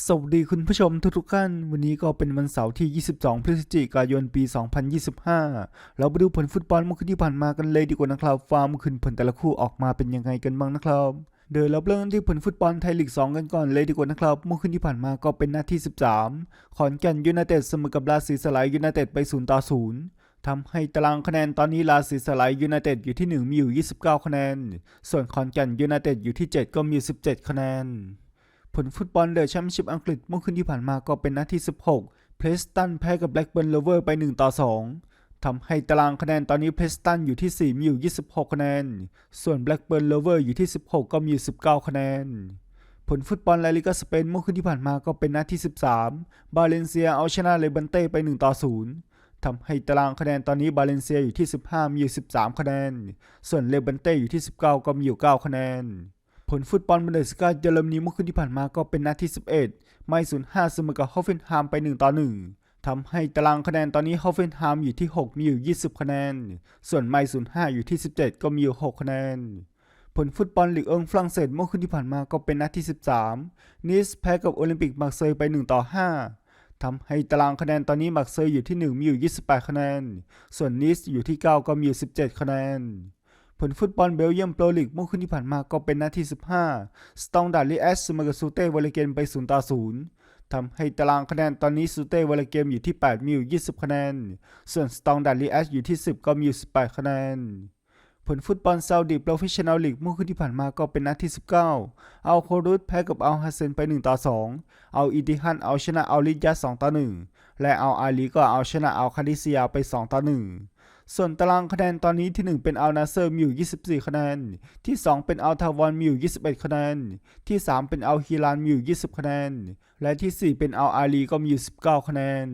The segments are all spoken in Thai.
สวัสดีคุณผู้ชมทุกๆท่าน วันนี้ก็เป็นวันเสาร์ที่ 22 พฤศจิกายน ปี 2025 เราไปดูผลฟุตบอลเมื่อคืนที่ผ่านมากันเลยดีกว่านะครับฟาร์มคืนผลแต่ละคู่ออกมาเป็นยังไงกันบ้างนะครับเดี๋ยวเราเริ่มที่ผลฟุตบอลไทยลีก 2 กันก่อนเลยดีกว่านะครับ เมื่อคืนที่ผ่านมาก็เป็นนาที13 ขอนแก่นยูไนเต็ดเสมอกับราศีสลายยูไนเต็ดไป0ต่อ0ทำให้ตารางคะแนนตอนนี้ราศีสลายยูไนเต็ดอยู่ที่ 1 มีอยู่ 29 คะแนน ส่วนขอนแก่นยูไนเต็ดอยู่ที่ 7 ก็มี 17 คะแนน ผลฟุตบอลเดอะแชมเปี้ยนชิพอังกฤษเมื่อคืนที่ผ่านมาก็เป็นนัดที่ 16 เพรสตันแพ้กับแบล็กเบิร์นโลเวอร์ไป 1 ต่อ 2 ทำให้ตารางคะแนนตอนนี้เพรสตันอยู่ที่ 4 มีอยู่ 26 คะแนน ส่วนแบล็กเบิร์นโลเวอร์อยู่ที่ 16 ก็มีอยู่ 19 คะแนน ผลฟุตบอลลาลิกาสเปนเมื่อคืนที่ผ่านมาก็เป็นนัดที่ 13 บาเลนเซียเอาชนะเลบันเต้ไป 1 ต่อ 0ทำให้ตารางคะแนนตอนนี้บาเลนเซียอยู่ที่ 15 มีอยู่ 13 คะแนน ส่วนเลบันเต้อยู่ที่ 19 ก็มีอยู่ 9 คะแนน ผลฟุตบอลบุนเดสกาเยอรมนีเมื่อคืนที่ผ่านมาก็เป็นนัดที่ 11 ไมศูนย์ห้าเสมอกับฮอฟเฟนไฮม์ไป 1 ต่อ 1ทำให้ตารางคะแนนตอนนี้ฮอฟเฟนไฮม์อยู่ที่ 6 มีอยู่ 20 คะแนน ส่วนไมศูนย์ห้าอยู่ที่ 17 ก็มีอยู่ 6 คะแนน ผลฟุตบอลลีกเอิงฝรั่งเศสเมื่อคืนที่ผ่านมาก็เป็นนัดที่ 13 นิสแพ้กับโอลิมปิกมาร์เซย์ไป 1 ต่อ 5ทำให้ตารางคะแนนตอนนี้มาร์เซย์อยู่ที่ 1 มีอยู่ 28 คะแนน ส่วนนิสอยู่ที่ 9 ก็มีอยู่ 17 คะแนน ผลฟุตบอลเบลเยียมโปรลีกเมื่อคืนที่ผ่านมาก็เป็นนัดที่15 สตองดาร์ลีแอสมอกับซูเต้วอลเลเกนไป0ต่อ0ทำให้ตารางคะแนนตอนนี้ซูเต้วอลเลเกมอยู่ที่ 8 มีอยู่ 20 คะแนน ส่วนสตองดาร์ลีแอสอยู่ที่ 10 ก็มีอยู่ 18 คะแนนผลฟุตบอลซาอุดีโปรเฟชชั่นแนลลีกเมื่อคืนที่ผ่านมาก็เป็นนัดที่ 19 เอาโครุตแพ้กับเอาฮัสเซนไป 1 ต่อ 2 เอาอีดิฮันเอาชนะเอาลิยัส2ต่อ 1 และเอาอาลีก็เอาชนะเอาคาดิเซียไป 2 ต่อ 1 ส่วนตารางคะแนนตอนนี้ที่ 1 เป็นอัลนาเซอร์มีอยู่ 24 คะแนน ที่ 2 เป็นอัลทาวอนมีอยู่ 21 คะแนน ที่ 3 เป็นอัลฮิลานมีอยู่ 20 คะแนน และที่ 4 เป็นอัลอาลีก็มีอยู่ 19 คะแนน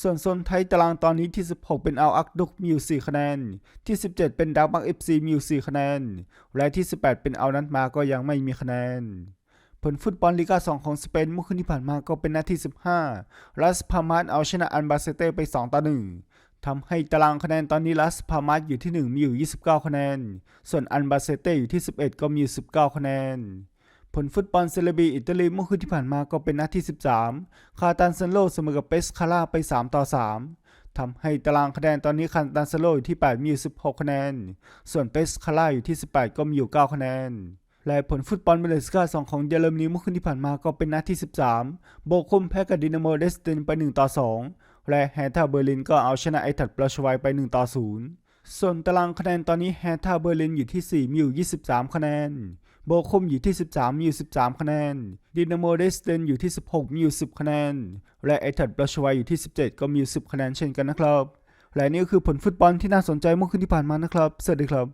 ส่วนโซนไทยตารางตอนนี้ที่ 16 เป็นอัลอักดุกมีอยู่ 4 คะแนน ที่ 17 เป็นดาวบักเอฟซีมีอยู่ 4 คะแนน และที่ 18 เป็นอัลนัทมาก็ยังไม่มีคะแนนผลฟุตบอลลีกา 2 ของสเปนเมื่อคืนที่ผ่านมาก็เป็นนัดที่ 15ลัสพามาสเอาชนะอันบาเซเต้ไป 2 ต่อ 1 ทำให้ตารางคะแนนตอนนี้ลัสพามาสอยู่ที่ 1 มีอยู่ 29 คะแนน ส่วนอันบาเซเต้อยู่ที่ 11 ก็มีอยู่ 19 คะแนน ผลฟุตบอลเซเลบีอิตาลีเมื่อคืนที่ผ่านมาก็เป็นนัดที่ 13 คาตันเซนโลเสมอกับเปสคาร่าไป 3 ต่อ 3 ทำให้ตารางคะแนนตอนนี้คาตันเซนโลอยู่ที่ 8 มีอยู่ 16 คะแนน ส่วนเปสคาร่าอยู่ที่ 18 ก็มีอยู่ 9 คะแนนและผลฟุตบอลเบลสกา2ของเยอรมนีเมื่อคืนที่ผ่านมาก็เป็นนัดที่ 13 โบคุมแพ้กับดินาโมเดสตินไป 1 ต่อ 2 และแฮท่าเบอร์ลินก็เอาชนะไอทัดปลาชไวไป 1 ต่อ 0 ส่วนตารางคะแนนตอนนี้แฮท่าเบอร์ลินอยู่ที่ 4มีอยู่23 คะแนน โบคุมอยู่ที่ 13มีอยู่13 คะแนน ดินาโมเดสเตนอยู่ที่ 16มีอยู่10 คะแนน และไอทัดปลาชไวอยู่ที่ 17 ก็มีอยู่10 คะแนนเช่นกันนะครับ และนี่ก็คือผลฟุตบอลที่น่าสนใจเมื่อคืนที่ผ่านมานะครับ สวัสดีครับ